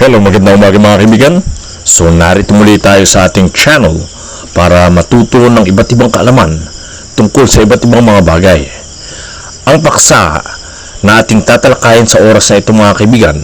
Hello, magandang umaga mga kaibigan. So, narito muli tayo sa ating channel para matuto ng iba't ibang kaalaman tungkol sa iba't ibang mga bagay. Ang paksa na ating tatalakayin sa oras na ito mga kaibigan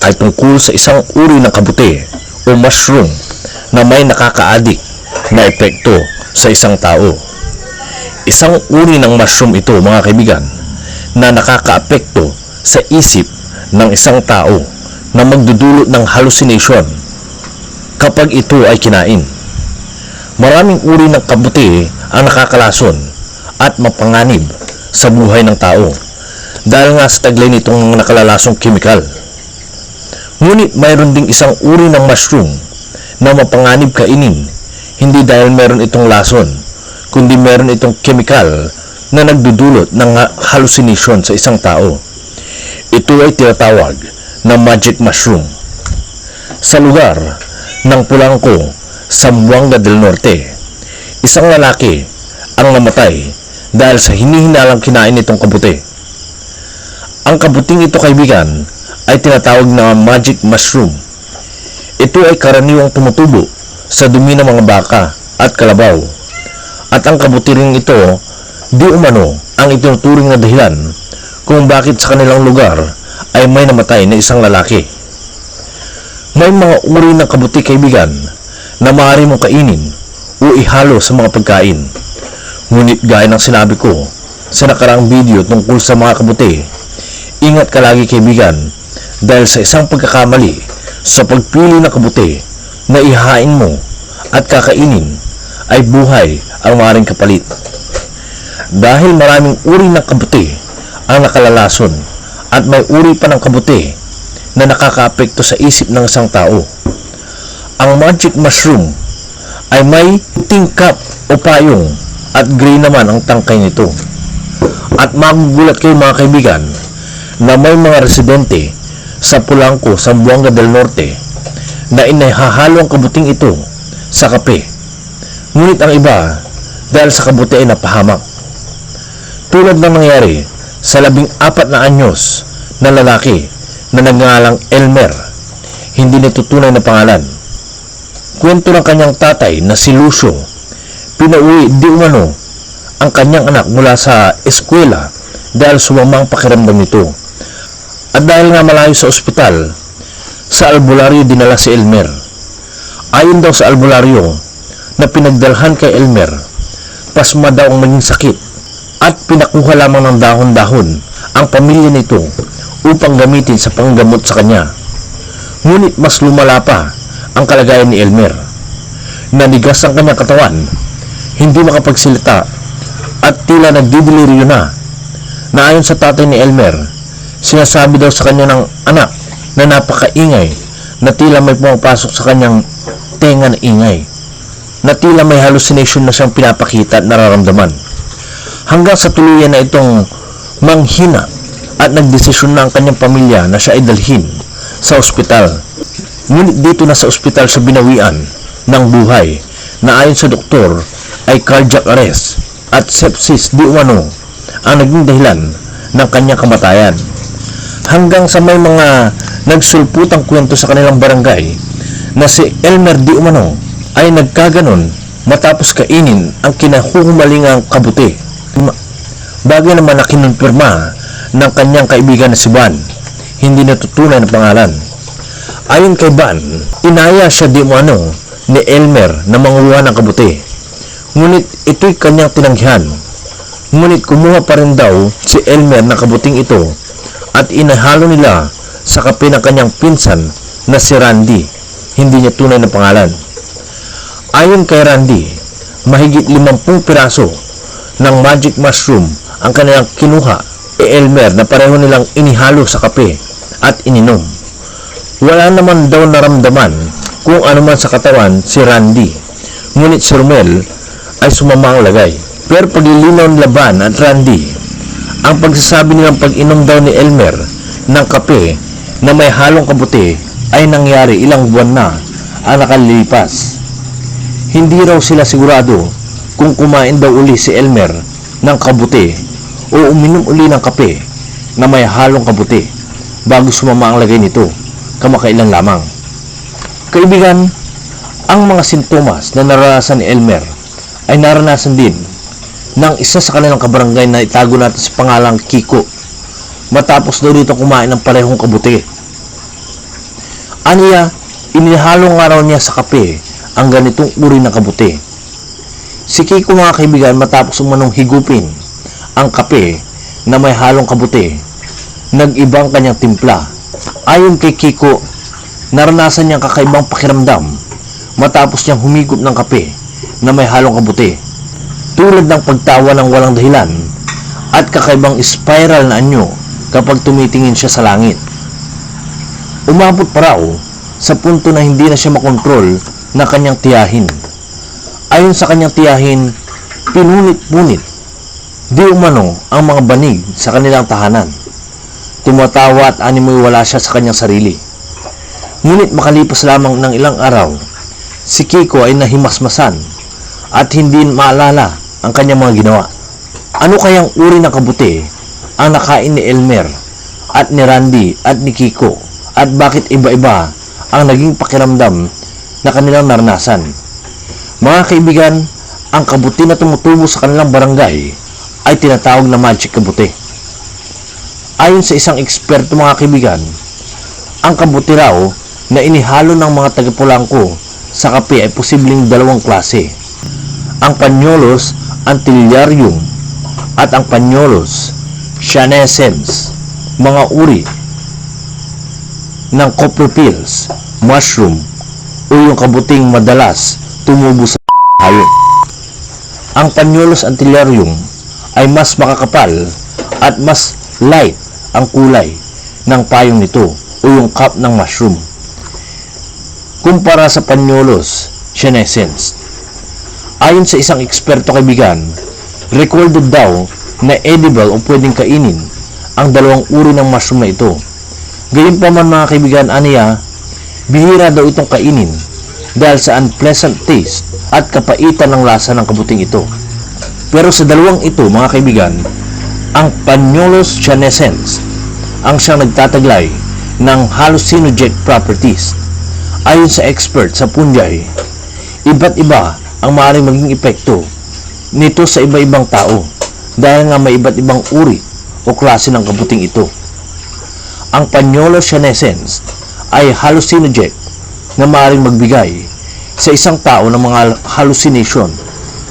ay tungkol sa isang uri ng kabuti o mushroom na may nakakaadik na epekto sa isang tao. Isang uri ng mushroom ito mga kaibigan na nakakaapekto sa isip ng isang tao na magdudulot ng hallucination kapag ito ay kinain. Maraming uri ng kabuti ang nakakalason at mapanganib sa buhay ng tao dahil nga sa taglay nitong nakalalasong kimikal. Ngunit mayroon ding isang uri ng mushroom na mapanganib kainin hindi dahil meron itong lason kundi meron itong chemical na nagdudulot ng ha- hallucination sa isang tao. Ito ay tinatawag na magic mushroom. Sa lugar ng Pulangco, Zamboanga del Norte, isang lalaki ang namatay dahil sa hinihinalang kinain nitong kabuti. Ang kabuting ito kaibigan ay tinatawag na magic mushroom. Ito ay karaniwang tumutubo sa dumi ng mga baka at kalabaw. At ang kabuti ring ito, di umano ang itinuturing na dahilan kung bakit sa kanilang lugar ay may namatay na isang lalaki. May mga uri ng kabuti kaibigan na maaari mong kainin o ihalo sa mga pagkain. Ngunit gaya ng sinabi ko sa nakaraang video tungkol sa mga kabuti, ingat ka lagi kaibigan dahil sa isang pagkakamali sa pagpili ng kabuti na ihain mo at kakainin ay buhay ang maaaring kapalit. Dahil maraming uri ng kabuti ang nakalalason at may uri pa ng kabuti na nakakaapekto sa isip ng isang tao. Ang magic mushroom ay may tingkap o payong at gray naman ang tangkay nito. At magugulat kayo mga kaibigan na may mga residente sa Pulangco, Zamboanga del Norte na inahahalo ang kabuting ito sa kape. Ngunit ang iba dahil sa kabuti ay napahamak. Tulad ng nangyari sa labing apat na anyos na lalaki na nagngalang Elmer, hindi natutunay na pangalan. Kwento ng kanyang tatay na si Lucio, pinauwi di umano ang kanyang anak mula sa eskwela dahil sumamang pakiramdam nito. At dahil nga malayo sa ospital, sa albularyo dinala si Elmer. Ayon daw sa albularyo na pinagdalhan kay Elmer, pasma daw ang maging sakit at pinakuha lamang ng dahon-dahon ang pamilya nito upang gamitin sa panggamot sa kanya. Ngunit mas lumala pa ang kalagayan ni Elmer. Nanigas ang kanyang katawan, hindi makapagsilita at tila nagdidelirio na na ayon sa tatay ni Elmer, sinasabi daw sa kanya ng anak na napakaingay na tila may pumapasok sa kanyang tenga na ingay na tila may hallucination na siyang pinapakita at nararamdaman hanggang sa tuluyan na itong manghina at nagdesisyon na ang kanyang pamilya na siya ay dalhin sa ospital. Ngunit dito na sa ospital sa binawian ng buhay na ayon sa doktor ay cardiac arrest at sepsis di umano ang naging dahilan ng kanyang kamatayan. Hanggang sa may mga nagsulputang kwento sa kanilang barangay na si Elmer di umano ay nagkaganon matapos kainin ang kinahuhumalingang kabuti. Bagay naman na kinumpirma ng kanyang kaibigan na si Van, hindi natutunan ng pangalan. Ayon kay Van, inaya siya di umano ni Elmer na manguha ng kabuti. Ngunit ito'y kanyang tinanggihan. Ngunit kumuha pa rin daw si Elmer ng kabuting ito at inahalo nila sa kape ng kanyang pinsan na si Randy. Hindi niya tunay na pangalan. Ayon kay Randy, mahigit 50 piraso ng magic mushroom ang kanilang kinuha e Elmer na pareho nilang inihalo sa kape at ininom. Wala naman daw naramdaman kung ano man sa katawan si Randy. Ngunit si Romel ay sumama ang lagay. Pero paglilinaw ni Laban at Randy, ang pagsasabi nilang pag-inom daw ni Elmer ng kape na may halong kabuti ay nangyari ilang buwan na ang nakalipas. Hindi raw sila sigurado kung kumain daw uli si Elmer ng kabuti o uminom uli ng kape na may halong kabuti bago sumama ang lagay nito kamakailan lamang. Kaibigan, ang mga sintomas na naranasan ni Elmer ay naranasan din ng isa sa kanilang kabarangay na itago natin sa pangalang Kiko matapos daw dito kumain ng parehong kabuti. Aniya, inihalo nga raw niya sa kape ang ganitong uri ng kabuti. Si Kiko mga kaibigan matapos umanong higupin ang kape na may halong kabuti, nag-ibang kanyang timpla. Ayon kay Kiko, naranasan niyang kakaibang pakiramdam matapos niyang humigop ng kape na may halong kabuti. Tulad ng pagtawa ng walang dahilan at kakaibang spiral na anyo kapag tumitingin siya sa langit. Umabot pa raw sa punto na hindi na siya makontrol na kanyang tiyahin. Ayon sa kanyang tiyahin, pinunit-punit di umano ang mga banig sa kanilang tahanan. Tumatawa at animoy wala siya sa kanyang sarili. Ngunit makalipas lamang ng ilang araw, si Kiko ay nahimasmasan at hindi maalala ang kanyang mga ginawa. Ano kayang uri ng kabuti ang nakain ni Elmer at ni Randy at ni Kiko at bakit iba-iba ang naging pakiramdam na kanilang naranasan? Mga kaibigan, ang kabuti na tumutubo sa kanilang barangay ay tinatawag na magic kabuti. Ayon sa isang eksperto mga kaibigan, ang kabuti raw na inihalo ng mga taga-Pulangko sa kape ay posibleng dalawang klase. Ang Panyolos Antilyarium at ang Panyolos Sianescens, mga uri ng copropils, mushroom, o yung kabuting madalas tumubo sa hayop. Ang Panyolos Antilyarium ay mas makakapal at mas light ang kulay ng payong nito o yung cup ng mushroom kumpara sa Panyolos Senescens. Ayon sa isang eksperto kaibigan, recorded daw na edible o pwedeng kainin ang dalawang uri ng mushroom na ito. Gayun pa man mga kaibigan, aniya, bihira daw itong kainin dahil sa unpleasant taste at kapaitan ng lasa ng kabuting ito. Pero sa dalawang ito, mga kaibigan, ang Panyolos Senescens ang siyang nagtataglay ng hallucinogenic properties Ayon sa expert sa punjay, iba't iba ang maaaring maging epekto nito sa iba-ibang tao dahil nga may iba't ibang uri o klase ng kabuting ito. Ang Panyolo senescens ay hallucinogenic na maaaring magbigay sa isang tao ng mga hallucination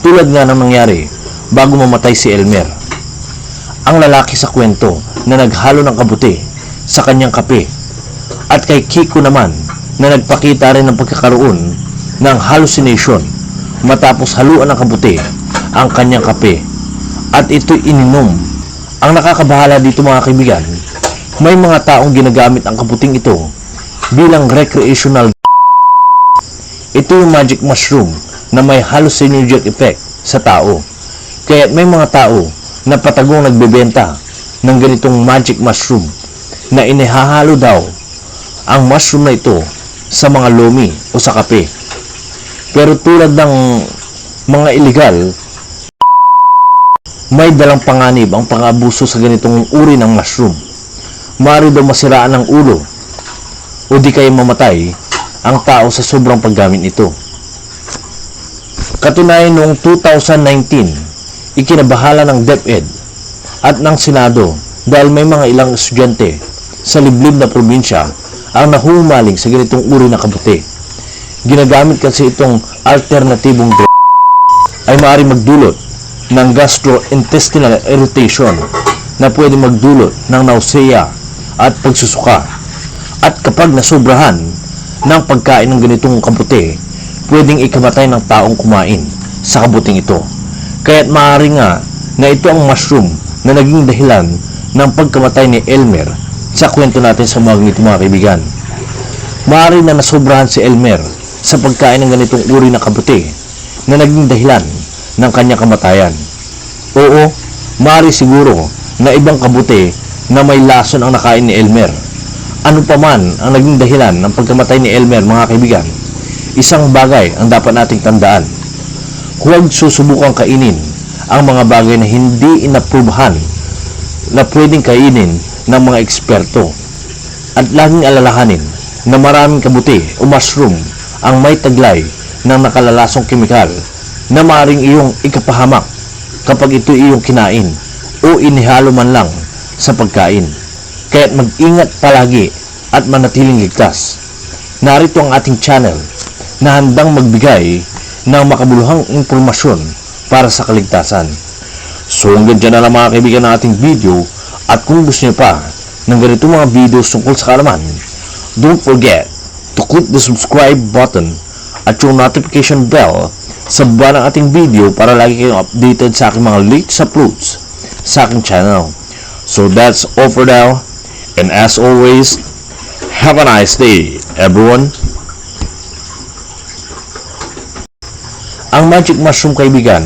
tulad nga ng nangyari bago mamatay si Elmer. Ang lalaki sa kwento na naghalo ng kabuti sa kanyang kape at kay Kiko naman na nagpakita rin ng pagkakaroon ng hallucination matapos haluan ng kabuti ang kanyang kape at ito'y ininom. Ang nakakabahala dito mga kaibigan, may mga taong ginagamit ang kabuting ito bilang recreational ito yung magic mushroom na may hallucinogenic effect sa tao. Kaya may mga tao na patagong nagbebenta ng ganitong magic mushroom na inihahalo daw ang mushroom na ito sa mga lomi o sa kape. Pero tulad ng mga illegal, may dalang panganib ang pang-abuso sa ganitong uri ng mushroom. Maaari daw masiraan ng ulo o di kaya mamatay ang tao sa sobrang paggamit nito. Katunayan noong 2019, ikinabahala ng DepEd at ng Senado dahil may mga ilang estudyante sa liblib na probinsya ang nahumaling sa ganitong uri na kabuti. Ginagamit kasi itong alternatibong drug ay maaari magdulot ng gastrointestinal irritation na pwede magdulot ng nausea at pagsusuka. At kapag nasobrahan ng pagkain ng ganitong kabuti, pwedeng ikamatay ng taong kumain sa kabuting ito. Kaya't maaari nga na ito ang mushroom na naging dahilan ng pagkamatay ni Elmer sa kwento natin sa mga ganito mga kaibigan. Maaari na nasobrahan si Elmer sa pagkain ng ganitong uri na kabuti na naging dahilan ng kanyang kamatayan. Oo, maaari siguro na ibang kabuti na may lason ang nakain ni Elmer. Ano pa man ang naging dahilan ng pagkamatay ni Elmer mga kaibigan, isang bagay ang dapat nating tandaan. Huwag susubukang kainin ang mga bagay na hindi inaprubahan na pwedeng kainin ng mga eksperto. At laging alalahanin na maraming kabuti o mushroom ang may taglay ng nakalalasong kemikal na maring iyong ikapahamak kapag ito iyong kinain o inihalo man lang sa pagkain. Kaya't mag-ingat palagi at manatiling ligtas. Narito ang ating channel na handang magbigay ng makabuluhang impormasyon para sa kaligtasan. So hanggang dyan na lang mga kaibigan ng ating video at kung gusto niyo pa ng ganito mga videos tungkol sa kalaman, don't forget to click the subscribe button at yung notification bell sa baba ng ating video para lagi kayong updated sa aking mga latest uploads sa aking channel. So that's all for now and as always, have a nice day everyone. Ang magic mushroom kaibigan